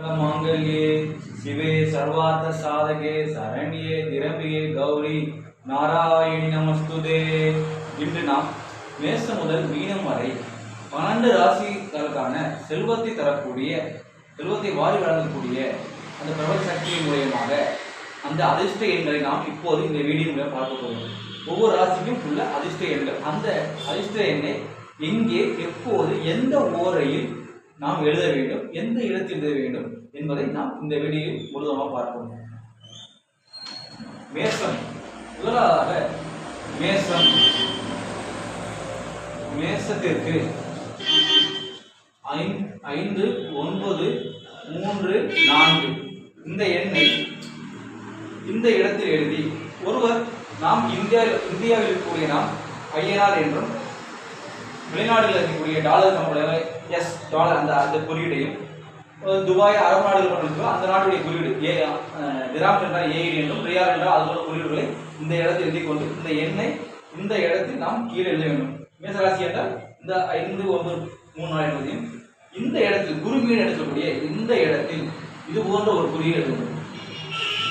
மாங்கல்யே சிவே சர்வார்த்த சாதகே சரண்யே திரம்பியே கௌரி நாராயணி நமஸ்துதே இன்று நாம் மேசம் முதல் மீனம் வரை பன்னெண்டு ராசிகளுக்கான செல்வத்தை தரக்கூடிய செல்வத்தை வாரி வழங்கக்கூடிய அந்த பிரபஞ்ச சக்தியின் மூலியமாக அந்த அதிர்ஷ்ட எண்களை நாம் இப்போது இந்த வீடியோ மூலம் பார்க்க போகிறோம். ஒவ்வொரு ராசிக்கும் உள்ள அதிர்ஷ்ட எண்கள். அந்த அதிர்ஷ்ட எண்ணை எங்கே எப்போது எந்த ஓரையில் நாம் எழுத வேண்டும். எந்த இடத்தில் எழுத வேண்டும் என்பதை நாம் இந்த வீடியோவில் முழுதமாக பார்ப்போம். மேசம். முதலாக மேசம். மேசத்திற்கு ஐந்து ஒன்பது மூன்று நான்கு. இந்த எண்ணை இந்த இடத்தில் எழுதி ஒருவர் நாம் இந்தியா இந்தியாவில் இருக்கக்கூடிய நாம் ஐஎன்ஆர் என்றும் வெளிநாடுகளில் இருக்கக்கூடிய டாலர் நம்மளுடைய எஸ் டாலர் அந்த அந்த குறியீடையும் துபாய் அரபு நாடுகள் கொண்டிருக்கோ அந்த நாட்டுடைய குறியீடு ஏ திராம் என்றால் ஏஇடி என்றும் ரியால் என்றால் அது குறியீடுகளை இந்த இடத்தில் எழுதி கொண்டு இந்த எண்ணை இந்த இடத்தில் நாம் கீழே எழுத வேண்டும். மேசராசி என்றால் இந்த ஐந்து ஒன்பது மூணு நாள் என்பதையும் இந்த இடத்தில் குருமீன் எடுக்கக்கூடிய இந்த இடத்தில் இது போன்ற ஒரு குறியீடு எழுத வேண்டும்.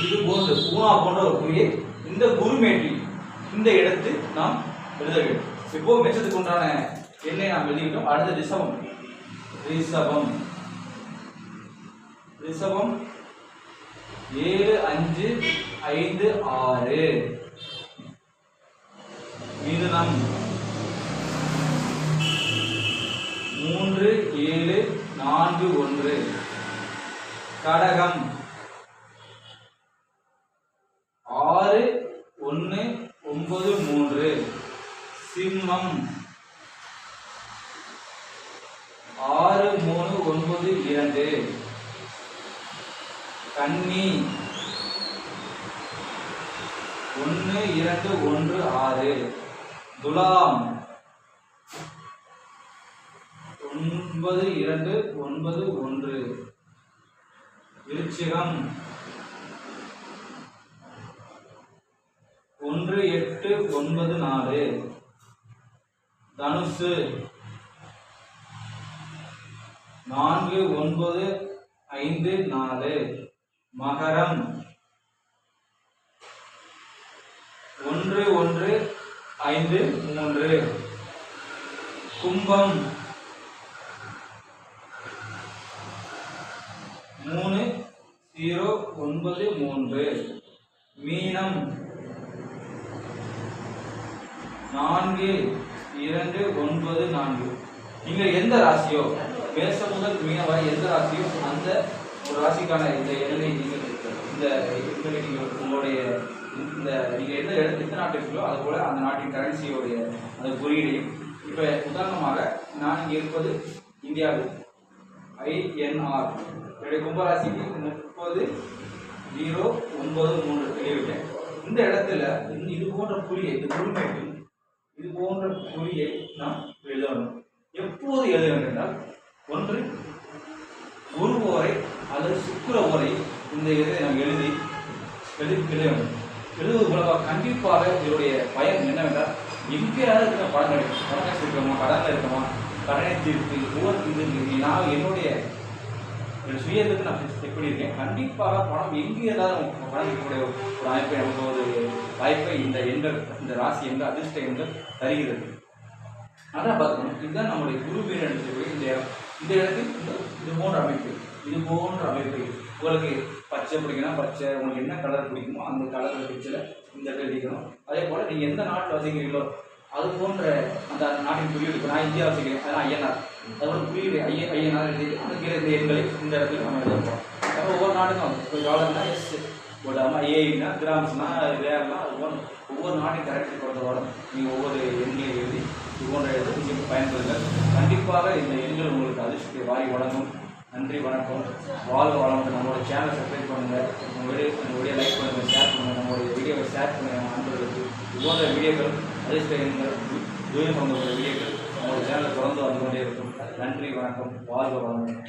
இது போன்ற பூனா போன்ற ஒரு குறியை இந்த குருமேட்டில் இந்த இடத்தில் நாம் எழுத வேண்டும். இப்போ மெச்சத்துக்கு உண்டான என்னை நாம் எழுதிக்கிட்டோம் அடுத்து ரிஷபம். ரிஷபம். ரிஷபம் ஏழு அஞ்சு ஐந்து ஆறு. மிதுனம் மூன்று ஏழு நான்கு ஒன்று. கடகம். ஆறு ஒன்று ஒன்பது மூன்று. சிம்மம். ஆறு மூணு ஒன்பது இரண்டு. கன்னி ஒன்று இரண்டு ஒன்று ஆறு. துலாம். ஒன்பது இரண்டு ஒன்பது ஒன்று. விருச்சிகம். ஒன்று எட்டு ஒன்பது நாலு. தனுசு. நான்கு ஒன்பது ஐந்து நாலு. மகரம். ஒன்று ஒன்று ஐந்து மூன்று. கும்பம். மூணு ஜீரோ ஒன்பது மூன்று. மீனம். நான்கு இரண்டு ஒன்பது நான்கு. நீங்கள் எந்த ராசியோ? மேச முதல் மீன வரை எந்த ராசியும் அந்த ஒரு ராசிக்கான இந்த எண்ணெய் நீங்கள் இந்த எண்ணெய் நீங்கள் உங்களுடைய இந்த நீங்கள் எந்த இடத்து எந்த நாட்டு இருக்கோ அது போல் அந்த நாட்டின் கரன்சியோடைய அந்த குறியீடையும். இப்போ உதாரணமாக நான் இங்கே இருப்பது இந்தியாவில். ஐஎன்ஆர் என்னுடைய கும்பராசிக்கு முப்பது ஜீரோ ஒன்பது மூன்று எழுதிவிட்டேன் இந்த இடத்துல இது போன்ற குறியை இந்த குறுமேட்டில் இது போன்ற குறியை நாம் எழுதணும். எப்போது எழுத வேண்டும் என்றால் ஒன்று குரு ஓரை அல்லது சுக்கிர ஓரை இந்த இதை நாம் எழுதி எழுதி எழுத வேண்டும். எழுதுவது மூலமாக கண்டிப்பாக இதனுடைய பயன் என்னவென்றால் எங்கேயாவது இருக்கிற படம் கிடைக்கும் பணம் இருக்கோமா கடனில் இருக்கோமா கடனை தீர்த்து ஒவ்வொரு நான் என்னுடைய சுயத்துக்கு நான் செக் பண்ணியிருக்கேன். கண்டிப்பாக பணம் எங்கே ஏதாவது நமக்கு பணம் இருக்கக்கூடிய ஒரு அமைப்பை நமக்கு ஒரு வாய்ப்பை இந்த எண்கள் இந்த ராசி எண்கள் அதிர்ஷ்ட எண்கள் தருகிறது. அதான் பார்க்கணும். இதுதான் நம்முடைய குரு இந்த இந்த இடத்தில் இந்த இது போன்ற அமைப்பு இது போன்ற அமைப்பு. உங்களுக்கு பச்சை பிடிக்குன்னா பச்சை உங்களுக்கு என்ன கலர் பிடிக்குமோ அந்த கலர் பிச்சில் இந்த இடத்துல எழுதிக்கணும் அதே போல் நீங்கள் எந்த நாட்டில் வசிக்கிறீங்களோ அது போன்ற அந்த நாட்டின் குறியீடு இப்போ நான் இந்தியா வசிக்கிறேன் அதான் ஐயனார். அதோட குறியீடு ஐய ஐயனார் எழுதி அதுக்கு இந்த எண்களை இந்த இடத்துல நம்ம எழுதிப்போம் அப்போ ஒவ்வொரு நாட்டுக்கும் இப்போ டாலர்னா எஸ் போடாமல் ஏஐனா கிராம்ஸ்னா ரேர்லாம் அது போல ஒவ்வொரு நாட்டின் கரெக்ட் பொறுத்தவரை நீங்கள் ஒவ்வொரு எண்களை எழுதி இது போன்ற எழுதி நீங்கள் கண்டிப்பாக இந்த எண்கள் உங்களுக்கு அதிர்ஷ்டத்தை வாரி வழங்கும். நன்றி வணக்கம். வாழ்க வளமுடன். நம்மளோட சேனலை சப்ஸ்கிரைப் பண்ணுங்கள் உங்களுடைய உங்களுடைய லைக் பண்ணுங்கள் ஷேர் பண்ணுங்கள் நம்மளுடைய வீடியோவை ஷேர் பண்ணுங்கள் நம்ம நண்பர்களுக்கு இது போன்ற வீடியோக்கள் அதிர்ஷ்ட எண்கள் தூயம் சம்பந்தப்பட்ட வீடியோக்கள் நம்மளோட சேனலை தொடர்ந்து வந்து கொண்டே இருக்கும். நன்றி வணக்கம். வாழ்க வளமுடன்.